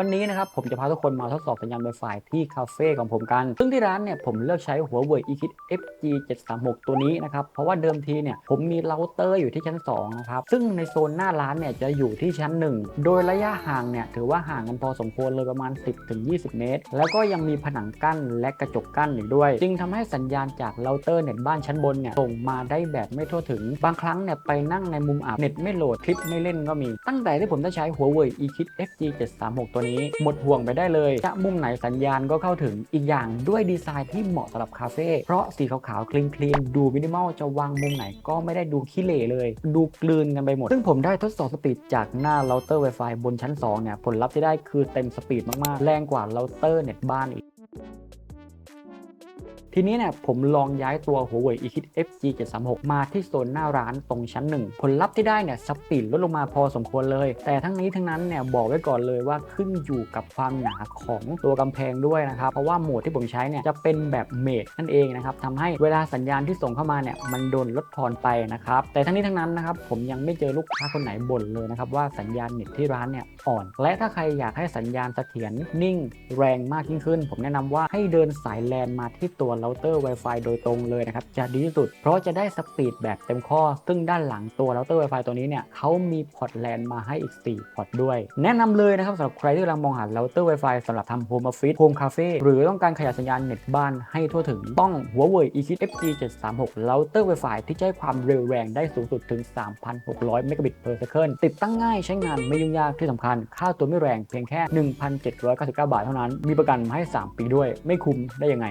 วันนี้นะครับผมจะพาทุกคนมาทดสอบสัญญาณ Wi-Fi ที่คาเฟ่ของผมกัน ซึ่งที่ร้านเนี่ยผมเลือกใช้หัวเว่ย eKit FG 736ตัวนี้นะครับ เพราะว่าเดิมทีเนี่ยผมมีเราเตอร์อยู่ที่ชั้น 2 นะครับ ซึ่งในโซนหน้าร้านเนี่ยจะอยู่ที่ชั้น 1 โดยระยะห่างเนี่ยถือว่าห่างกันพอสมควรเลยประมาณ 10-20 เมตร แล้วก็ยังมีผนังกั้นและกระจกกั้นอีกด้วย จึงทำให้สัญญาณจากเราเตอร์เน็ตบ้านชั้นบนเนี่ยส่งมาได้แบบไม่ทั่วถึง บางครั้งเนี่ยไปนั่งในมุมอับเน็ตไม่โหลดคลิปไม่เล่นก็มี ตั้งแต่ที่ผมได้ใช้หัวเว่ย eKit FG 736ตัวนี้หมดห่วงไปได้เลยจะมุมไหนสัญญาณก็เข้าถึงอีกอย่างด้วยดีไซน์ที่เหมาะสำหรับคาเฟ่เพราะสีขาวๆคลีนๆดูมินิมอลจะวางมุมไหนก็ไม่ได้ดูขี้เหร่เลย ดูกลืนกันไปหมด ซึ่งผมได้ทดสอบสปีดจากหน้าเราเตอร์ Wi-Fi บนชั้น 2 เนี่ย ผลลัพธ์ที่ได้คือเต็มสปีดมากๆ แรงกว่าเราเตอร์เน็ตบ้านอีก ทีนี้เนี่ยผมลองย้ายตัวหัวเว่ย eKit FG 736มาที่โซนหน้าร้านตรงชั้น 1 ผลลัพธ์ที่ได้เนี่ยสปีดลดลงมาพอสมควรเลย แต่ทั้งนี้ทั้งนั้นเนี่ยบอกไว้ก่อนเลยว่าขึ้นอยู่กับความหนาของตัวกำแพงด้วยนะครับ เพราะว่าโหมดที่ผมใช้เนี่ยจะเป็นแบบเมดนั่นเองนะครับทำให้เวลาสัญญาณที่ส่งเข้ามาเนี่ยมันโดนลดทอนไปนะครับ แต่ทั้งนี้ทั้งนั้นนะครับผมยังไม่เจอลูกค้าคนไหนบ่นเลยนะครับว่าสัญญาณเน็ตที่ร้านเนี่ยอ่อน และถ้าใครอยากให้สัญญาณเสถียรนิ่ง แรงมากยิ่งขึ้น ผมแนะนำว่าให้เดินสายแลนมาที่ตัวเราเตอร์ Wi-Fi โดยตรงเลยนะครับจะดีที่สุด เพราะจะได้สปีดแบบเต็มข้อ ซึ่งด้านหลังตัวเราเตอร์ Wi-Fi ตัวนี้เนี่ยเขามีพอร์ตแลนมาให้อีก 4 พอร์ตด้วย แนะนำเลยนะครับสำหรับใครที่กำลังมองหาเราเตอร์ Wi-Fi สำหรับทำ Home Office Home Cafe หรือต้องการขยายสัญญาณเน็ตบ้านให้ทั่วถึงต้องหัวเว่ย eKit FG 736เราเตอร์ Wi-Fi ที่ใช้ความเร็วแรงได้สูงสุดถึง 3,600เมกะบิต per second ติดตั้งง่ายใช้งานไม่ยุ่งยากที่สำคัญ ค่าตัวไม่แรงเพียงแค่ 1,799 บาทเท่านั้น มีประกันมาให้ 3 ปีด้วย ไม่คุ้มได้ยังไง